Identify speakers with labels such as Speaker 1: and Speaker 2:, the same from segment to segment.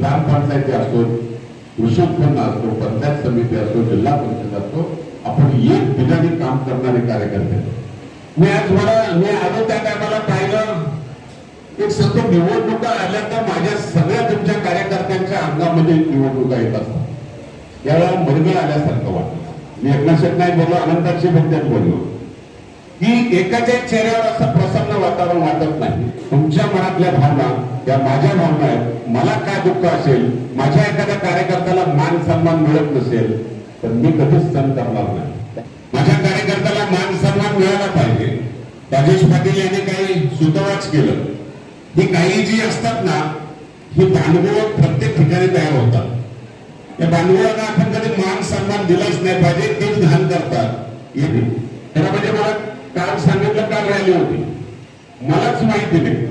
Speaker 1: ग्रामपंचायती असो कृषी उत्पन्न असतो पंचायत समिती असो जिल्हा परिषद असतो आपण एक ठिकाणी काम करणारे कार्यकर्ते मी आज मला मी आलो त्या टायमाला पाहिलं एक सतत निवडणुका आल्या तर माझ्या सगळ्या तुमच्या कार्यकर्त्यांच्या अंगामध्ये निवडणुका येत असतात. यावेळेला मरगळ आल्यासारखं वाटतं. मी एकनाथ नाही बोललो अनंताशी बद्दल बोललो. की एकाच्या चेहऱ्यावर असं प्रसन्न वातावरण वाटत नाही. तुमच्या मनातल्या भावना या माझ्या भावना आहेत. मला काय दुःख असेल माझ्या एखाद्या कार्यकर्त्याला मान सन्मान मिळत नसेल तर मी कधीच सण करणार नाही. माझ्या कार्यकर्त्याला मान सन्मान मिळाला पाहिजे. राजेश पाटील यांनी काही सुतवाच केलं. ही काही जी असतात ना ही भांडवळ प्रत्येक ठिकाणी तयार होतात. या भांडवळांना आपण कधी मान सन्मान दिलाच नाही पाहिजे तेच घाण करतात. त्याला म्हणजे मला काल सांगितलं काल रॅली होती? मलाच माहिती नाही.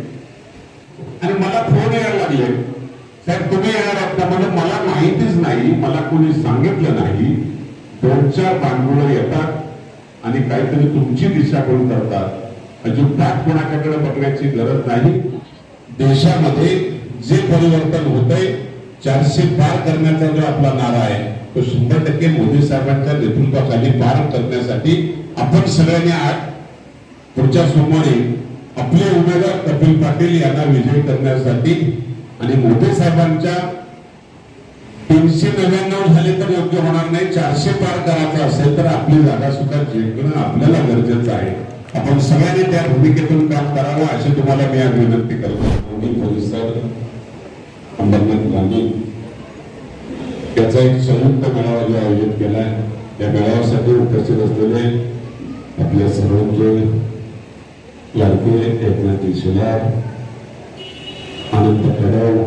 Speaker 1: आणि मला फोन यायला लागले. साहेब तुम्ही येणार आहात का म्हणजे मला माहितीच नाही मला कोणी सांगितलं नाही. दोन चार भांडवळ येतात आणि काहीतरी तुमची दिशाभूल करतात? अजिबात कोणाच्याकडे बघण्याची गरज नाही? देशामध्ये जे परिवर्तन होतंय चारशे पार करण्याचा जो आपला नारा आहे तो शंभर टक्के मोदी साहेबांच्या नेतृत्वाखाली पार करण्यासाठी आपण सगळ्यांनी आज पुढच्या सोमवारी आपले उमेदवार कपिल पाटील यांना विजयी करण्यासाठी आणि मोदी साहेबांच्या तीनशे नव्याण्णव झाले तर योग्य होणार नाही चारशे पार करायचं असेल तर आपली जागा सुद्धा जिंकणं आपल्याला गरजेचं आहे. आपण सगळ्यांनी त्या भूमिकेतून काम करावं अशी तुम्हाला मी आज विनंती करतो मी परिसर अंबरनाथ गांधी त्याचा एक संयुक्त मेळावा जो आयोजित केलाय त्या मेळाव्यासाठी उपस्थित असलेले आपल्या सर्वांचे लाडके एकनाथ शिलार अनंत कदम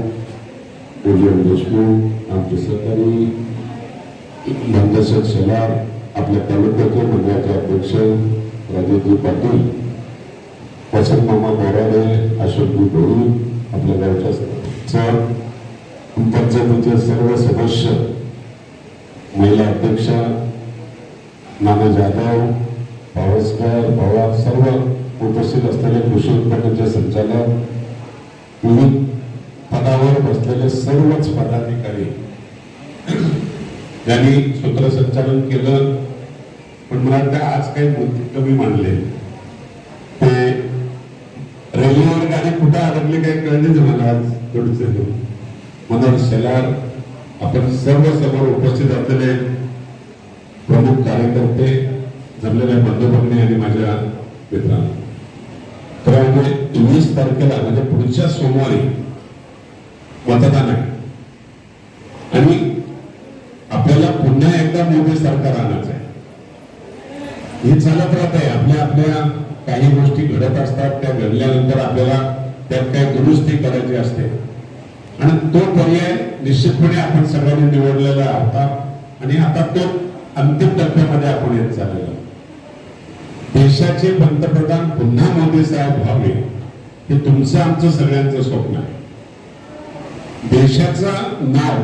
Speaker 1: विलियम देशमुख आमचे सहकारी नंदशेठ शेलार आपल्या तालुक्याचे मंडळाचे अध्यक्ष राजेशजी पाटील वसंत मामा बोराडे अशोकजी डोळी आपल्या गावच्या सर पंचायतीचे सर्व सदस्य महिला अध्यक्षा नाना जाधव भावस्कर भावा सर्व उपस्थित असलेले कृषी उत्पन्नाचे संचालक विविध पदावर बसलेले सर्वच पदाधिकारी ज्यांनी सूत्रसंचालन केलं. पण मला वाटतं आज काही मुद्दे कमी मानले ते रेल्वेवर गाडी कुठं अडकली काही कळलेच मला आज थोडस म्हणून शेलार आपण सर्व समोर उपस्थित असलेले प्रमुख कार्यकर्ते जमलेल्या बंधुभगिनी आणि माझ्या मित्रांनो. म्हणजे त्यामुळे वीस तारखेला म्हणजे पुढच्या सोमवारी मतदान आहे आणि आपल्याला पुन्हा एकदा मोदी सरकार आणायचं आहे हे चालत राहत आहे आपल्या आपल्या काही गोष्टी घडत असतात त्या घडल्यानंतर आपल्याला त्यात काही दुरुस्ती करायची असते. आणि तो पर्याय निश्चितपणे आपण सगळ्यांनी निवडलेला आहोत आणि आता तो अंतिम टप्प्यामध्ये आपण येत चाललेला देशाचे पंतप्रधान पुन्हा मोदी साहेब व्हावे हे तुमचं आमचं सगळ्यांचं स्वप्न आहे. देशाचं नाव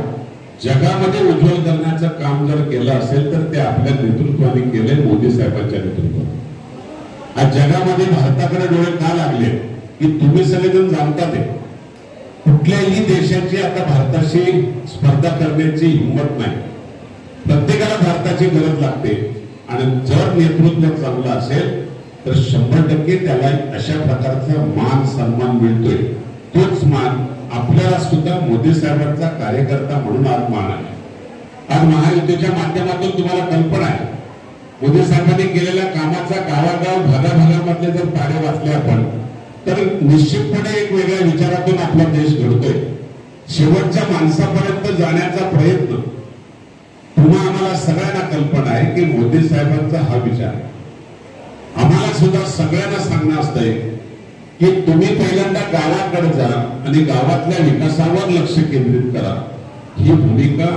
Speaker 1: जगामध्ये उज्ज्वल करण्याचं काम जर केलं असेल तर ते आपल्या नेतृत्वाने केलंय मोदी साहेबांच्या नेतृत्वाने. आज जगामध्ये भारताकडे डोळे का लागले की तुम्ही सगळेजण जाणता ते कुठल्याही देशाची आता भारताशी स्पर्धा करण्याची हिंमत नाही. प्रत्येकाला भारताची गरज लागते. आणि जर नेतृत्व चांगलं असेल तर शंभर टक्के त्याला अशा प्रकारचा मान सन्मान मिळतोय. तोच मान आपल्याला सुद्धा मोदी साहेबांचा कार्यकर्ता म्हणून आज मान आहे. आज महायुतीच्या माध्यमातून तुम्हाला कल्पना आहे. मोदी साहेबांनी केलेल्या कामाचा गावागाव भागाभागामधले जर तारे वाचले आपण तर निश्चितपणे एक वेगळ्या विचारातून आपला देश घडतोय. शेवटच्या माणसापर्यंत जाण्याचा प्रयत्न पुन्हा आम्हाला सगळ्यांना कल्पना आहे की मोदी साहेबांचा हा विचार. आम्हाला सुद्धा सगळ्यांना सांगणं असतंय की तुम्ही पहिल्यांदा गावाकडे जा आणि गावातल्या विकासावर लक्ष केंद्रित करा. ही भूमिका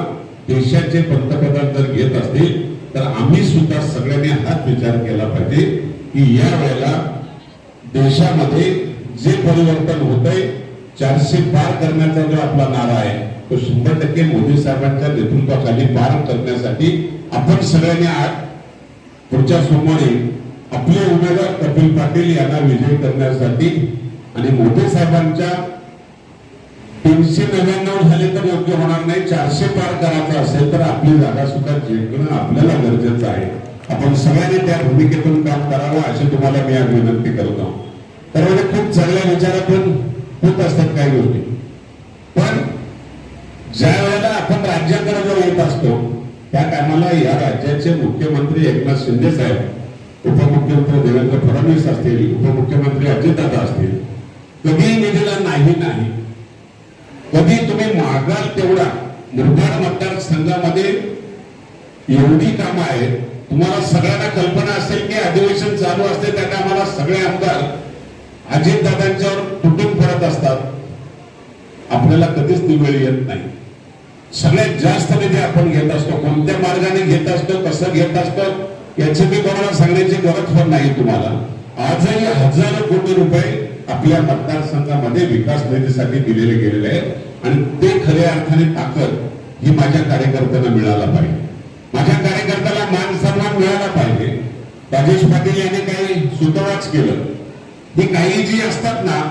Speaker 1: देशाचे पंतप्रधान जर घेत असतील तर आम्ही सुद्धा सगळ्यांनी हाच विचार केला पाहिजे की या वेळेला देशामध्ये जे परिवर्तन होतंय चारशे पार करण्याचा जो आपला नारा आहे तो शंभर टक्के मोदी साहेबांच्या नेतृत्वाखाली पार करण्यासाठी आपण सगळ्यांनी आज पुढच्या सोमवारी आपले उमेदवार कपिल पाटील यांना विजयी करण्यासाठी आणि मोदी साहेबांच्या तीनशे नव्याण्णव झाले तर योग्य होणार नाही चारशे पार करायचं असेल तर आपली जागा सुद्धा जिंकणं आपल्याला गरजेचं आहे. आपण सगळ्यांनी त्या भूमिकेतून काम करावं अशी तुम्हाला मी आज विनंती करतो तर खूप चांगल्या विचारातून होत असतात काही गोष्टी. पण ज्या वेळेला आपण राज्याकडे जर येत असतो त्या टायमाला या राज्याचे मुख्यमंत्री एकनाथ शिंदे साहेब उपमुख्यमंत्री देवेंद्र फडणवीस असतील उपमुख्यमंत्री अजितदादा असतील कधीही निधीला नाही नाही. कधी तुम्ही मागाल तेवढा मुरबाड मतदारसंघामध्ये एवढी कामं आहेत तुम्हाला सगळ्यांना कल्पना असेल की अधिवेशन चालू असते त्या टायमाला सगळे आमदार अजितदादांच्यावर तुटून पडत असतात. आपल्याला कधीच ती वेळ येत नाही. सगळ्यात जास्त निधी आपण घेत असतो कोणत्या मार्गाने घेत असतो कसं घेत असतो याची मी कोणाला सांगण्याची गरज पण नाही तुम्हाला. आजही हजारो कोटी रुपये आपल्या मतदारसंघामध्ये विकास निधीसाठी दिलेले गेलेले आहेत आणि ते खऱ्या अर्थाने ताकद ही माझ्या कार्यकर्त्यांना मिळाला पाहिजे. माझ्या कार्यकर्त्याला मान सन्मान मिळाला पाहिजे. राजेश पाटील यांनी काही सुतवाच केलं. ही काही जी असतात ना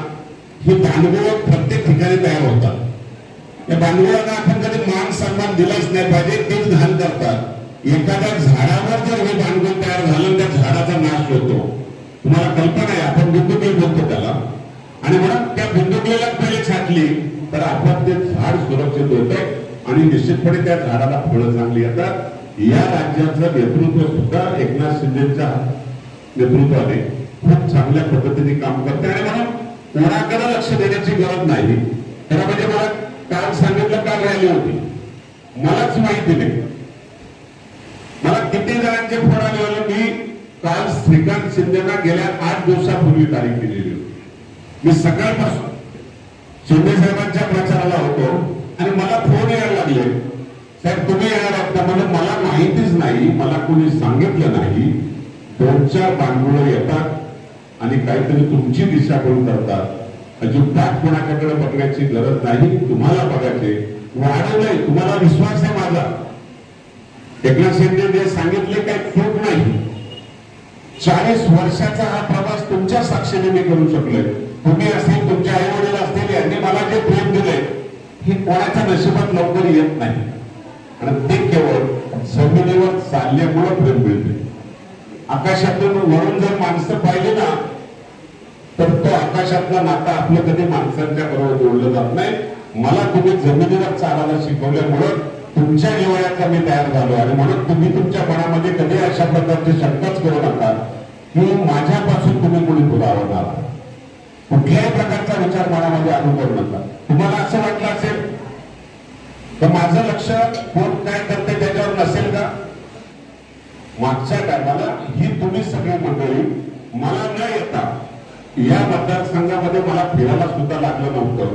Speaker 1: ही भांडवल प्रत्येक ठिकाणी तयार होतात. या भांडवलाला आपण कधी मान सन्मान दिलाच नाही पाहिजे तेच घाण करतात. एखाद्या झाडावर जर हे भांडवल तयार झालं त्या झाडाचा नाश होतो. तुम्हाला कल्पना आहे आपण बिंदुकली बोलतो त्याला. आणि म्हणून त्या बिंदुकलीला पहिले छाटली तर आपण ते झाड सुरक्षित होते आणि निश्चितपणे त्या झाडाला फळं चांगली येतात. या राज्याचं नेतृत्व सुद्धा एकनाथ शिंदेच्या नेतृत्वाने खूप चांगल्या पद्धतीने काम करते आणि म्हणून कोणाकडे लक्ष देण्याची गरज नाही. खरं म्हणजे मला काल सांगितलं काल रॅली होती. मलाच माहिती नाही. मला किती जणांचे फोन आले होते मी काल श्रीकांत शिंदेना गेल्या आठ दिवसापूर्वी तारीख दिलेली होती. मी सकाळपासून शिंदे साहेबांच्या प्रचाराला होतो आणि मला फोन यायला लागले. साहेब तुम्ही येणार आहात का? म्हणजे मला माहितीच नाही मला कोणी सांगितलं नाही. दोन चार बांधवळ येतात. आणि काहीतरी तुमची दिशाभूल करतात. अजिबात कोणाकडे बघण्याची गरज नाही तुम्हाला बघायचे. वाढवलंय तुम्हाला विश्वास आहे माझा. एकनाथ शिंदे जे सांगितले काही चूक नाही. चाळीस वर्षाचा हा प्रवास तुमच्या साक्षीने मी करू शकलोय. तुम्ही असतील तुमच्या आई वडील असतील यांनी मला जे प्रेम दिलंय हे कोणाच्या नशिबात लवकर येत नाही. आणि ते केवळ जमिनीवर चालल्यामुळे प्रेम मिळते. आकाशातून वरून जर माणसं पाहिले ना तर तो आकाशातला नाता आपलं कधी माणसांच्या बरोबर जोडलं जात नाही. मला तुम्ही जमिनीवर चालायला शिकवल्यामुळं तुमच्या निवयाचा मी तयार झालो आणि म्हणून तुम्ही तुमच्या मनामध्ये कधी अशा प्रकारची शंकाच करू नका. की माझ्यापासून तुम्ही कोणी दुरावणार कुठल्याही प्रकारचा विचार मनामध्ये आणू करू नका. तुम्हाला असं वाटलं असेल तर माझं लक्ष कोण काय करते त्याच्या मागच्या टायमाला ही तुम्ही सगळी मंडळी मला न येता या मतदारसंघामध्ये मला फिरायला सुद्धा लागलं नव्हतं.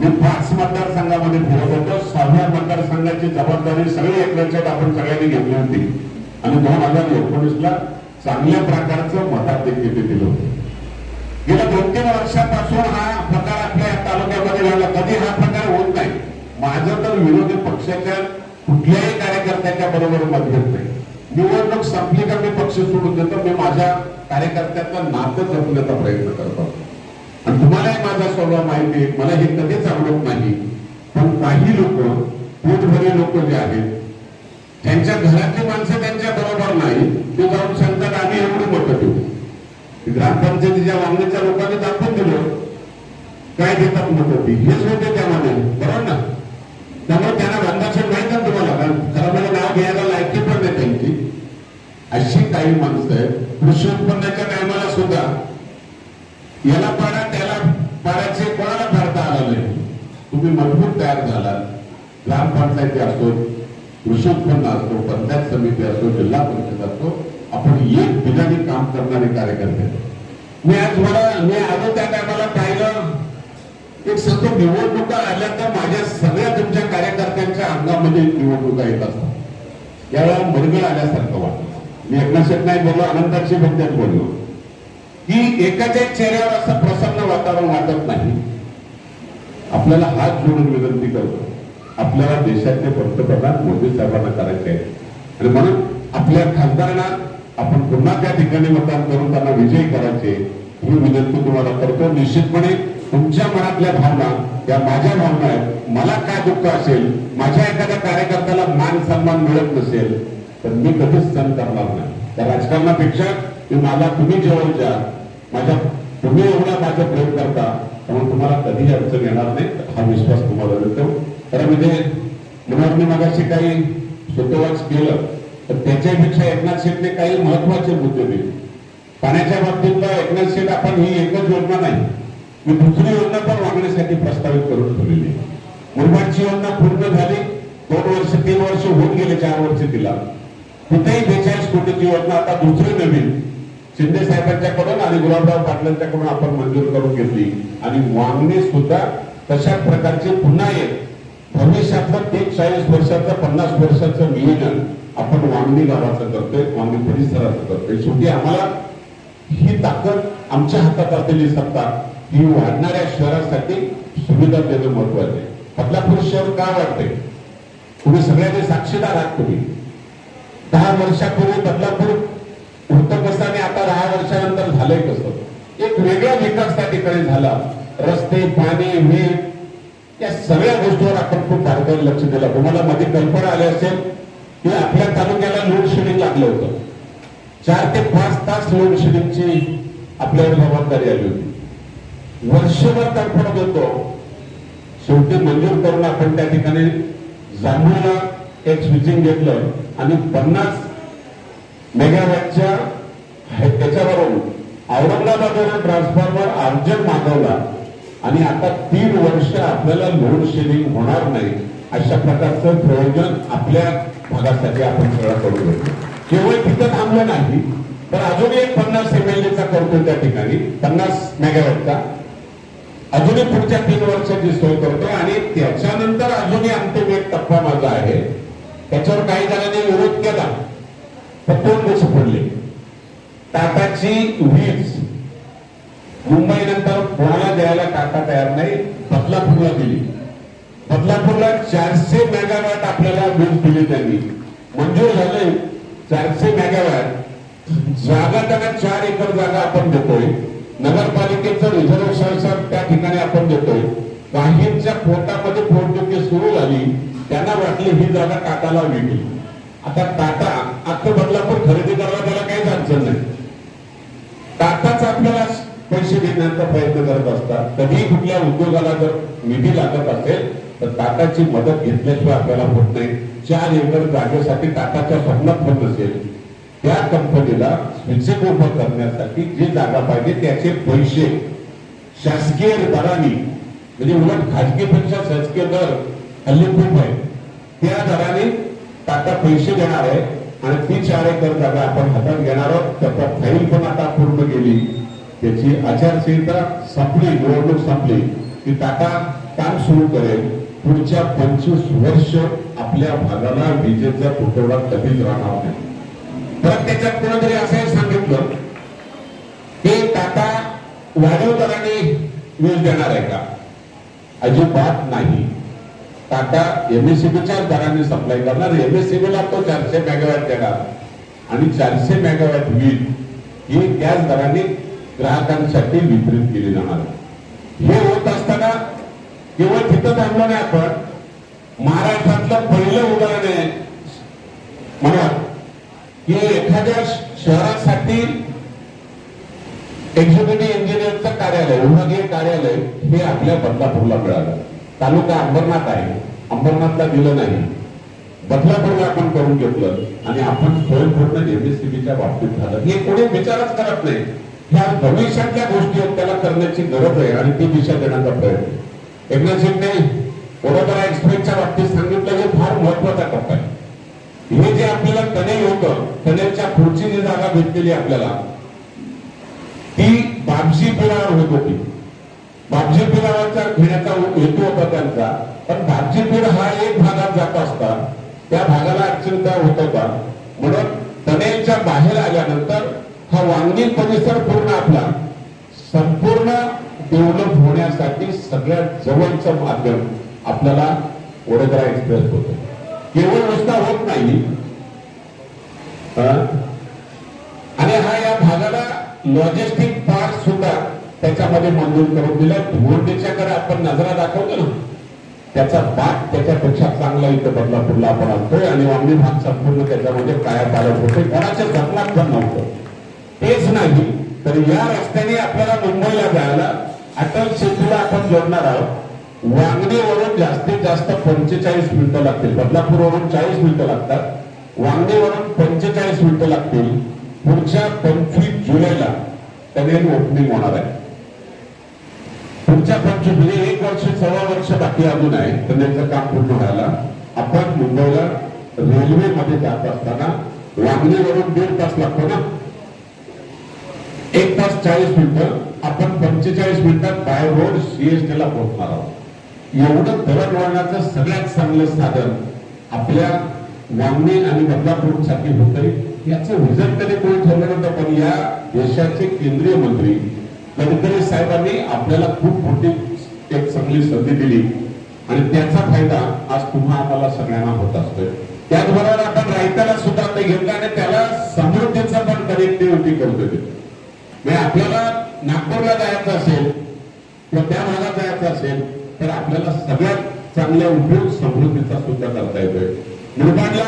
Speaker 1: मी पाच मतदारसंघामध्ये फिरत होतो. सहाव्या मतदारसंघाची जबाबदारी सगळी एकल्याच्यात आपण सगळ्यांनी घेतली होती. आणि दोन हजार एकोणीस ला चांगल्या प्रकारचं मताधिक्य दिलं होतं. गेल्या दोन तीन वर्षापासून हा प्रकार आपल्या तालुक्यामध्ये घडला कधी हा प्रकार होत नाही. माझं तर विरोधी पक्षाच्या कुठल्याही कार्यकर्त्याच्या बरोबर मतभेद नाही. निवडणूक संपली का मी पक्ष सोडून देतो? मी माझ्या कार्यकर्त्याचं नातं जपण्याचा प्रयत्न करतो. आणि तुम्हालाही माझा स्वभाव माहिती आहे. मला हे कधीच आवडत नाही. पण काही लोक पोटभरे लोक जे आहेत त्यांच्या घरातली माणसं त्यांच्या बरोबर नाही. ते जाऊन सांगतात आम्ही एवढं मोठं देऊ. ग्रामपंचायतीच्या वांगणीच्या लोकांनी दाखवून दिलं. काय देतात मोठं ती? हेच होते त्यामध्ये. बरोबर ना? त्यामुळे त्यांना रंगाक्षर माहीत ना तुम्हाला? कारण खरं म्हणजे नाव घ्यायला लायकी पण नाही त्यांची अशी काही माणसं आहेत. कृषी उत्पन्नाच्या टायमाला सुद्धा याला पाडा त्याला पाडायचे कोणाला पाडता आला नाही. तुम्ही मजबूत तयार झाला ग्रामपंचायती असतो कृषी उत्पन्न असतो पंचायत समिती असतो जिल्हा परिषद असतो आपण एक दिनाने काम करणारे कार्यकर्ते मी आज मला मी आलो त्या टायमाला पाहिलं. एक सतत निवडणुका आल्या तर माझ्या सगळ्या तुमच्या कार्यकर्त्यांच्या अंगामध्ये निवडणुका येत असतात. यावेळेला मरगळ आल्यासारखं वाटतं. मी एकनाथ नाही बोललो अनंताक्षी बद्दल बोललो. की एकाच्या चेहऱ्यावर असं प्रसन्न वातावरण वाटत नाही. आपल्याला हात जोडून विनंती करतो. आपल्याला देशातले पंतप्रधान मोदी साहेबांना करायचे आहे आणि म्हणून आपल्या खासदारांना आपण पुन्हा त्या ठिकाणी मतदान करून त्यांना विजयी करायचे ही विनंती तुम्हाला करतो. निश्चितपणे तुमच्या मनातल्या भावना या माझ्या भावना आहेत. मला काय दुःख असेल माझ्या एखाद्या कार्यकर्त्याला मान सन्मान मिळत नसेल तर मी कधीच सण करणार नाही. त्या राजकारणापेक्षा मी तुम्ही जेवण द्या माझ्या तुम्ही एवढा माझा प्रेम करता त्यामुळे तुम्हाला कधीही अडचण येणार नाही. हा विश्वास तुम्हाला देतो. खरं म्हणजे मुलांनी मागाशी काही स्वतःच केलं तर त्याच्यापेक्षा एकनाथ शेटने काही महत्त्वाचे मुद्दे दिले. पाण्याच्या बाबतीतला एकनाथ शेट आपण ही एकच योजना नाही मी दुसरी योजना पण मागण्यासाठी प्रस्तावित करून ठेवलेली मुरबाडची योजना पूर्ण झाली दोन वर्ष तीन वर्ष होऊन गेले चार वर्ष तिला. कुठेही बेचाळीस कोटीची योजना आता दुसरी नवीन शिंदे साहेबांच्याकडून आणि गुलाबराव पाटलांच्याकडून आपण मंजूर करून घेतली. आणि वांगणी सुद्धा तशा प्रकारचे पुन्हा एक. भविष्यातलं एक चाळीस वर्षाचं पन्नास वर्षाचं नियोजन आपण वांगणी गावाचं करतोय वांगणी परिसराचं करतोय. शेवटी आम्हाला ही ताकद आमच्या हातात असलेली सत्ता ही वाढणाऱ्या शहरासाठी सुविधा देणं महत्वाचं आहे. बदलापूर शहर का वाढते तुम्ही सगळ्यांनी साक्षीदार आहात तुम्ही. दहा वर्षापूर्वी बदलापूर होतं आणि आता दहा वर्षानंतर झालंय कसं एक वेगळा विकास त्या ठिकाणी झाला. रस्ते पाणी वीज या सगळ्या गोष्टीवर आपण खूप बारकाईने लक्ष दिलं. तुम्हाला मध्ये कल्पना आली असेल की आपल्या तालुक्याला लोड शेडिंग लागलं होतं. चार ते पाच तास लोड शेडिंगची आपल्यावर जबाबदारी आली होती. वर्षभर तडफडत होतो. शेवटी मंजूर करून आपण त्या ठिकाणी जांभूळला एक स्विचिंग घेतलं आणि पन्नास मेगावॅटच्या त्याच्यावरून औरंगाबादवरून ट्रान्सफॉर्मर अर्जंट मागवला. आणि आता तीन वर्ष आपल्याला लोड शेडिंग होणार नाही. अशा प्रकारचं प्रयोजन आपल्या भागासाठी आपण सगळं करू शकतो. केवळ तिथं थांबलं नाही तर अजून एक पन्नास एम एल चा करतो त्या ठिकाणी पन्नास मेगावॅटचा अजूनही पुढच्या तीन वर्षाची सोय करतो आणि त्याच्यानंतर अजूनही अंतिम एक टप्पा माझा आहे. त्याच्यावर काही जणांनी विरोध केला तर दोन दिवस पडले टाटाची वीज मुंबई नंतर कोणाला द्यायला टाटा तयार नाही बदलापूरला दिली बदलापूरला चारशे मेगावॅट आपल्याला वीज दिली त्यांनी. मंजूर झाले चारशे मेगावॅट. जागा त्यांना चार एकर जागा आपण देतोय. नगरपालिकेचं रिझर्वेशन त्या ठिकाणी आपण देतोय. काहींच्या पोटामध्ये पोटदुखी सुरू झाली. त्यांना वाटली ही जागा टाटाला विकली आता टाटा अख्खं बदलापूर खरेदी करायला त्याला काहीच अडचण नाही. टाटाच आपल्याला पैसे देण्याचा प्रयत्न करत असतात. कधी कुठल्या उद्योगाला जर निधी लागत असेल तर टाटाची मदत घेतल्याशिवाय आपल्याला होत नाही. चार एकर जागेसाठी टाटाच्या स्वप्नात होत असेल त्या कंपनीला स्विचिंग उभं करण्यासाठी जी जागा पाहिजे त्याचे पैसे शासकीय दराने म्हणजे उलट खाजगीपेक्षा शासकीय दर हल्ली खूप आहे त्या दराने आता पैसे देणार आहे आणि ती चार एकर जागा आपण हातात घेणार आहोत. त्याचा फाईल पण आता पूर्ण केली. त्याची आचारसंहिता संपली निवडणूक संपली. की टाटा काम सुरू करेल. पुढच्या पंचवीस वर्ष आपल्या भागाला विजेचा तुटवडा कधीच राहणार नाही. तर त्याच्यात कोणतरी असंही सांगितलं की टाटा वाढीव दराने वीज देणार आहे का? अजिबात नाही. टाटा एमएससीबीच्या दराने सप्लाय करणार. एमएससीबीला तो चारशे मेगावॅट देणार. आणि चारशे मेगावॅट वीज ही त्याच दराने ग्राहकांसाठी वितरित केली जाणार. हे होत असताना केवळ तिथं थांबलो नाही आपण महाराष्ट्रातलं पहिलं उदाहरण आहे म्हणा की एखाद्या शहरासाठी एक्झिक्युटिव्ह इंजिनियरचं कार्यालय विभागीय कार्यालय हे आपल्या बदलापूरला मिळालं. तालुका अंबरनाथ आहे. अंबरनाथला दिलं नाही. बदलापूरला आपण करून घेतलं आणि आपण स्वयंपूर्ण एमएससीबीच्या बाबतीत झालं. हे कोणी विचारच करत नाही. ह्या भविष्यातल्या गोष्टी आहेत त्याला करण्याची गरज आहे आणि ती दिशा देण्याचा प्रयत्न. एकनाथ शिंदे वडोदरा एक्सप्रेसच्या बाबतीत सांगितलं हे फार महत्त्वाचा टप्पा आहे. हे जे आपल्याला कनेल होतं कनेलच्या पुढची जी जागा भेटलेली आपल्याला ती बाबजी पिरावर होत होती. बापजी घेण्याचा हेतू होता त्यांचा. पण भाजीपीर हा एक भागात जात असता त्या भागाला अडचण काय होत होता. म्हणून टनेलच्या बाहेर आल्यानंतर हा वांगी परिसर पूर्ण आपला. संपूर्ण डेव्हलप होण्यासाठी सगळ्यात जवळचं माध्यम आपल्याला वडोदरा एक्सप्रेस होतं. केवळ नुसता होत नाही. आणि हा या भागाला लॉजिस्टिक पार्क सुद्धा त्याच्यामध्ये मंजूर करून दिलं. भिवंडीच्याकडे आपण नजरा दाखवतो ना त्याचा भाग त्याच्यापेक्षा चांगला इथं बदलापूरला आपण आणतोय आणि वामणी भाग संपूर्ण त्याच्यामध्ये काया पालट होते कोणाच्या जंगलात पण नव्हतं. तेच नाही तर या रस्त्याने आपल्याला मुंबईला जायला अटल सेतूला आपण जोडणार आहोत. वांगणीवरून जास्तीत जास्त पंचेचाळीस मिनिटं लागतील. बदलापूरवरून चाळीस मिनिटं लागतात. वांगणीवरून पंचेचाळीस मिनिटं लागतील. पुढच्या पंचवीस जुलैला त्याने ओपनिंग होणार आहे. पुढच्या पंचवीस म्हणजे एक वर्ष सव्वा वर्ष बाकी अजून आहे. टनेलचं काम पूर्ण व्हायला आपण मुंबईला रेल्वेमध्ये जात असताना वांगणीवरून दीड तास लागतो ना? एक तास चाळीस मिनिटं. आपण पंचेचाळीस मिनिटात बाय रोड सीएसटी ला पोहोचणार आहोत. एवढं दळणवळणाचं सगळ्यात चांगलं साधन आपल्या वांगणी आणि बदलापूरसाठी होतंय. याचं रिझल्ट कधी कोणी ठरलं नव्हतं पण या देशाचे केंद्रीय मंत्री गडकरी साहेबांनी आपल्याला खूप मोठी एक चांगली संधी दिली. आणि त्याचा फायदा आज तुम्हा आम्हाला सगळ्यांना होत असतोय. त्याचबरोबर आपण रायताला सुद्धा ते घेतलं आणि त्याला समृद्धीचा पण कनेक्टिव्हिटी करतोय म्हणजे आपल्याला नागपूरला जायचं असेल किंवा त्या भागात जायचं असेल तर आपल्याला सगळ्यात चांगल्या उपयोग समृद्धीचा सुद्धा करता येतोय. मुरबाडला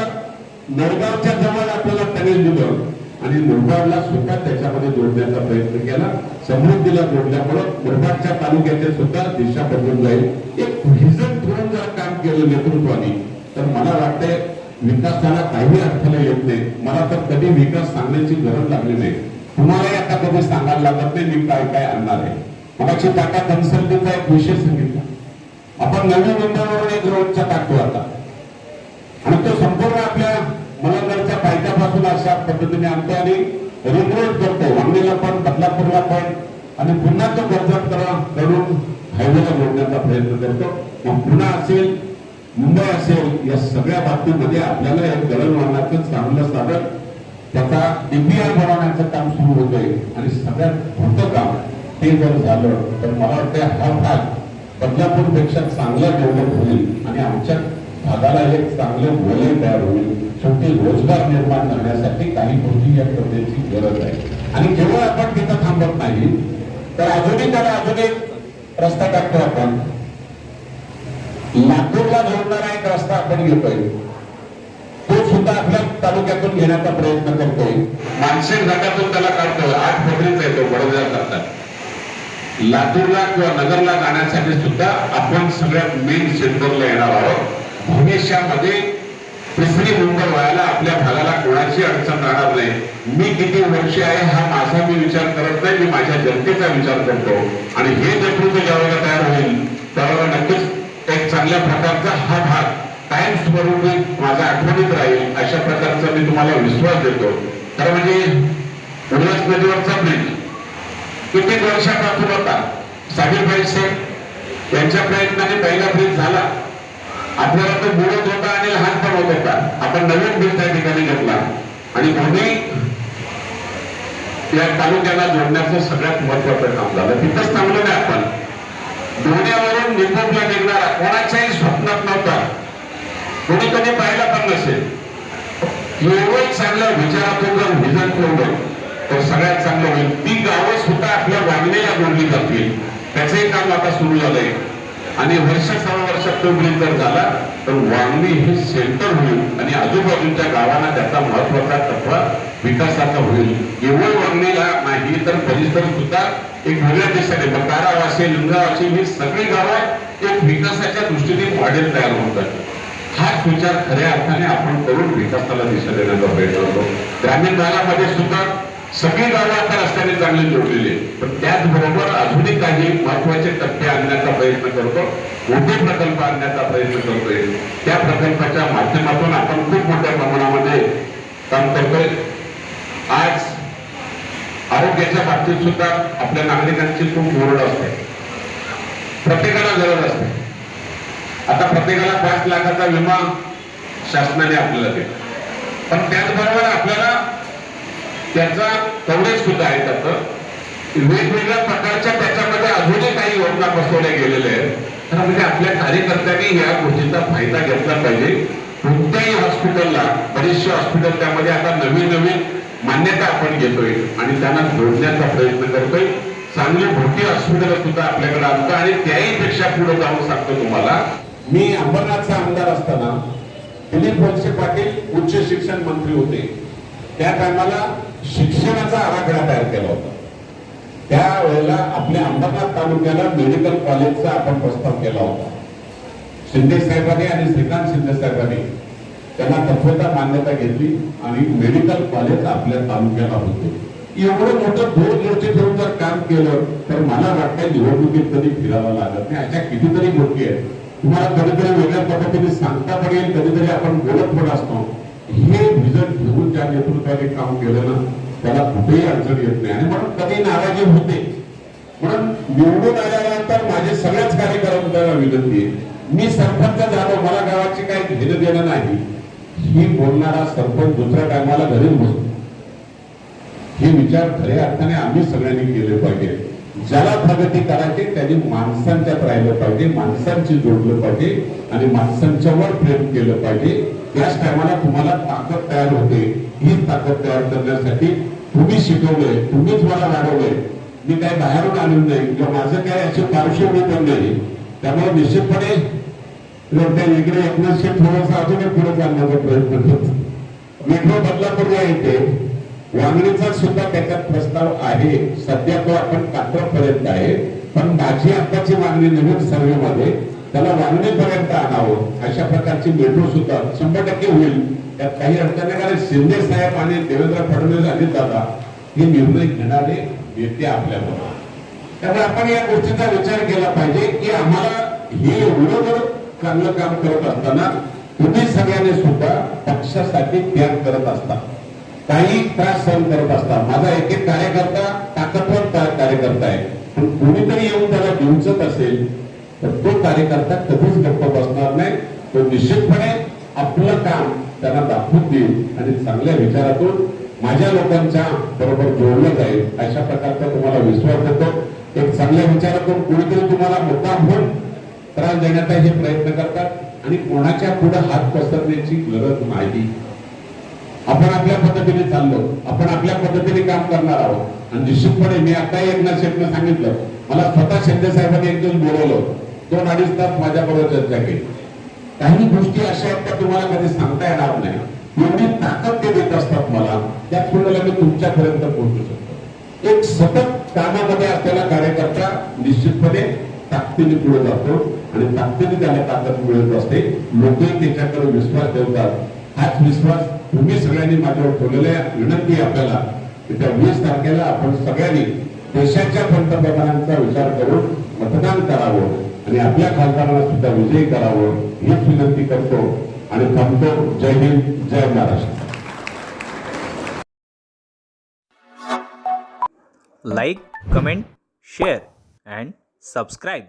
Speaker 1: नडगावच्या जवळ आपल्याला टनेल दिलं. आणि मुरबाडला सुद्धा त्याच्यामध्ये जोडण्याचा प्रयत्न केला. समृद्धीला जोडल्यामुळं मुरबाडच्या तालुक्याचे सुद्धा दिशा बदलून जाईल. एक व्हिजन ठेवून जर काम केलं नेतृत्वाने तर मला वाटतंय विकासाला काही अडथळे येत नाही. मला तर कधी विकास सांगण्याची गरज लागली नाही. तुम्हालाही आता कधी सांगायला लागत नाही मी काय काय आणणार आहे. मगाची टाटा कन्सल्टिंगचा एक विषय सांगितला. आपण नवी मुंबईवरून एक रोडचा टाकतो आता. आणि तो संपूर्ण आपल्या पायथ्यापासून अशा पद्धतीने आणते आणि रिंग करतो. वांगणीला पण बदलापूरला पण. आणि पुन्हा तो कर्जत करून हायवेला जोडण्याचा प्रयत्न करतो. मग पुन्हा असेल मुंबई असेल या सगळ्या बाबतीमध्ये आपल्याला एक दळणवळणाचं चांगलं साधन त्याचा डीपीआर बनवण्याचं काम सुरू होतंय. आणि सगळ्यात मोठं काम ते जर झालं तर मला वाटतं हा भाग बदलापूरपेक्षा चांगला डेव्हलप होईल. आणि आमच्या भागाला एक चांगलं वलय तयार होईल. शेवटी रोजगार निर्माण करण्यासाठी काही गोष्टी या करण्याची गरज आहे. आणि केवळ आपण तिथं थांबत नाही तर अजूनही त्याला अजून एक रस्ता टाकतो आपण. लातूरला जोडणारा एक रस्ता आपण घेतोय. तो सुद्धा आपल्या तालुक्यातून घेण्याचा प्रयत्न करतोय. मानसिक घाटातून त्याला काढतोय. आठ फब्रिकचा येतो बडोद्या करतात लातूरला किंवा नगरला जाण्यासाठी सुद्धा आपण सगळ्यात मेन सेंटरला येणार आहोत. भविष्यामध्ये तिसरी मुंबई व्हायला आपल्या भागाला कोणाची अडचण राहणार नाही. मी किती वर्ष आहे हा माझा मी विचार करत नाही मी माझ्या जनतेचा विचार करतो. आणि हे नेतृत्व ज्यावेळेला तयार होईल त्यावेळेला नक्कीच एक चांगल्या प्रकारचा हा भाग कायम स्वरूपी माझा आठवणीत राहील अशा प्रकारचा मी तुम्हाला विश्वास देतो. तर म्हणजे उल्हास नदीवरचा ब्रिज कित्येक वर्षापासून होता. साहेब शेख यांच्या प्रयत्नाने पहिला ब्रिज आपल्याला तो बुडत होता आणि लहान पण होत होता. आपण नवीन बिल त्या ठिकाणी घेतला. आणि दोन्ही या तालुक्याला जोडण्याचं सगळ्यात महत्वाचं काम झालं. तिथंच थांबलो नाही आपण. धोण्यावरून निकोपला निघणारा. कोणाच्याही स्वप्नात नव्हता. कोणी कधी पाहिला पण नसेल. एवढं चांगल्या विचारातून जर विजन ठेवलं तर सगळ्यात चांगलं होईल. ती गावं सुद्धा आपल्या वागणीला जोडली जातील. त्याचंही काम आता सुरू झालंय. आणि वर्ष सहा वर्षात तो ब्रिज जर झाला तर वांगणी हे सेंटर होईल. आणि आजूबाजूच्या गावांना त्याचा महत्त्वाचा टप्पा विकासाचा होईल. केवळ वांगणीला नाही तर परिसर सुद्धा एक वेगळ्या दिशेने. बकारा वाशी लिंगाव असेल ही सगळी गावं एक विकासाच्या दृष्टीने मॉडेल तयार होतात. हाच विचार खऱ्या अर्थाने आपण करून विकासाला दिशा देण्याचा प्रयत्न करतो. ग्रामीण भागामध्ये सुद्धा सगळी गावं आता रस्त्याने चांगली जोडलेली पण त्याचबरोबर अजूनही काही महत्त्वाचे टप्पे आणण्याचा प्रयत्न करतो मोठे प्रकल्प आणण्याचा प्रयत्न करतोय. त्या प्रकल्पाच्या माध्यमातून आपण खूप मोठ्या प्रमाणामध्ये काम करतोय. आज आरोग्याच्या बाबतीत सुद्धा आपल्या नागरिकांची खूप ओरड असते. प्रत्येकाला गरज असते. आता प्रत्येकाला पाच लाखाचा विमा शासनाने आपल्याला दिला. पण त्याचबरोबर आपल्याला त्याचा कव्हरेज सुद्धा आहे त्याचं. वेगवेगळ्या प्रकारच्या त्याच्यामध्ये अजूनही काही योजना बसवल्या गेलेल्या आहेत. तर म्हणजे आपल्या कार्यकर्त्यांनी या गोष्टीचा फायदा घेतला पाहिजे. कोणत्याही हॉस्पिटलला बरेचसे हॉस्पिटल त्यामध्ये आता नवीन नवीन मान्यता आपण घेतोय आणि त्यांना जोडण्याचा प्रयत्न करतोय. चांगली मोठी हॉस्पिटल सुद्धा आपल्याकडे आणतो आणि त्याही पेक्षा पुढे जाऊन सांगतो तुम्हाला. मी अंबरनाथचा आमदार असताना दिलीप वळसे पाटील उच्च शिक्षण मंत्री होते. त्या टायमाला शिक्षणाचा आराखडा तयार केला होता. त्यावेळेला आपल्या अंबरनाथ तालुक्याला मेडिकल कॉलेजचा आपण प्रस्ताव केला होता. शिंदे साहेबांनी आणि श्रीकांत शिंदे साहेबांनी त्यांना तत्वता मान्यता घेतली आणि मेडिकल कॉलेज आपल्या तालुक्याला होते. एवढं मोठं दोन गोष्टी ठेवून जर काम केलं तर मला वाटतं निवडणुकीत कधी फिरायला लागत नाही. अशा कितीतरी गोष्टी आहेत. तुम्हाला कधीतरी वेगळ्या पद्धतीने सांगता पण येईल कधीतरी आपण बोलत पण असतो. हे विजन घेऊन ज्या नेतृत्वाने काम केलं ना त्याला कुठेही अडचण येत नाही. आणि म्हणून कधी नाराजी होते. म्हणून निवडून आल्यानंतर माझे सगळ्याच कार्यकर्त्यांना विनंती आहे. मी सरपंच झालो मला गावाची काही घेणं देणं नाही. ही बोलणारा सरपंच दुसऱ्या टायमाला घरी बसतो. हे विचार खऱ्या अर्थाने आम्ही सगळ्यांनी केले पाहिजे. ज्याला प्रगती करायची त्यांनी माणसांच्यात राहिलं पाहिजे माणसांशी जोडलं पाहिजे आणि माणसांच्यावर प्रेम केलं पाहिजे. त्याच टायमाला तुम्हाला ताकद तयार होते. ही ताकद तयार करण्यासाठी तुम्ही शिकवलंय तुम्हीच मला वाढवलंय मी काय बाहेरून आलेलो नाही किंवा माझं काय अशी पार्श्वभूमी पण नाही. त्यामुळे निश्चितपणे इकडे एकनाथ शेठ थोडंसं अजून पुढे चालण्याचा प्रयत्न करतो मेट्रो बदलापूरला येते. वांगणीचा सुद्धा त्याच्यात प्रस्ताव आहे. सध्या तो आपण कात्रपर्यंत आहे. पण माझी आताची मागणी नवीन सर्वेमध्ये त्याला वांगणीपर्यंत आणावं. अशा प्रकारची मेट्रो सुद्धा शंभर टक्के होईल. त्यात काही अडचण नाही. कारण शिंदे साहेब आणि देवेंद्र फडणवीस अजित दादा हे निर्णय घेणारे नेते आपल्याबरोबर त्यामुळे आपण या गोष्टीचा विचार केला पाहिजे की आम्हाला हे एवढं चांगलं काम करत असताना तुम्ही सगळ्यांनी सुद्धा पक्षासाठी त्याग करत असता. काही त्रास सहन करत असता. माझा एक एक कार्यकर्ता ताकदवर कार्यकर्ता आहे पण कोणीतरी येऊन त्याला घेऊचत असेल तर तो कार्यकर्ता कधीच गप्प बसणार नाही. तो निश्चितपणे आपलं काम त्यांना दाखवून देईल आणि चांगल्या विचारातून माझ्या लोकांच्या बरोबर जोडलं जाईल. अशा प्रकारचा तुम्हाला विश्वास देतो. एक चांगल्या विचारातून कुणीतरी तुम्हाला मुद्दाम होऊन त्रास देण्याचा हे प्रयत्न करतात आणि कोणाच्या पुढे हात पसरण्याची गरज नाही. आपण आपल्या पद्धतीने चाललो आपण आपल्या पद्धतीने काम करणार आहोत. आणि निश्चितपणे मी आता एकनाथ शेटनं सांगितलं. मला स्वतः शिंदे साहेबांनी एक दिवस बोलवलं. दोन अडीच तास माझ्याबरोबर चर्चा केली. काही गोष्टी अशा आहेत त्या तुम्हाला कधी सांगता येणार नाही. एवढी ताकद ते देत असतात मला त्या वेळेला मी तुमच्यापर्यंत पोहोचू शकतो. एक सतत कामामध्ये असलेला कार्यकर्ता निश्चितपणे ताकदीने पुढे जातो आणि ताकदीने त्याला ताकद मिळत असते. लोकही त्याच्याकडे विश्वास ठेवतात. हाच विश्वास तुम्ही सगळ्यांनी माझ्यावर ठेवलेला विनंती आपल्याला त्या वीस तारखेला आपण सगळ्यांनी देशाच्या पंतप्रधानांचा विचार करून मतदान करावं. आणि आपल्या खासदारांना सुद्धा विजयी करावं हीच विनंती करतो आणि थांबतो. जय हिंद जय Maharashtra.
Speaker 2: Like comment share and subscribe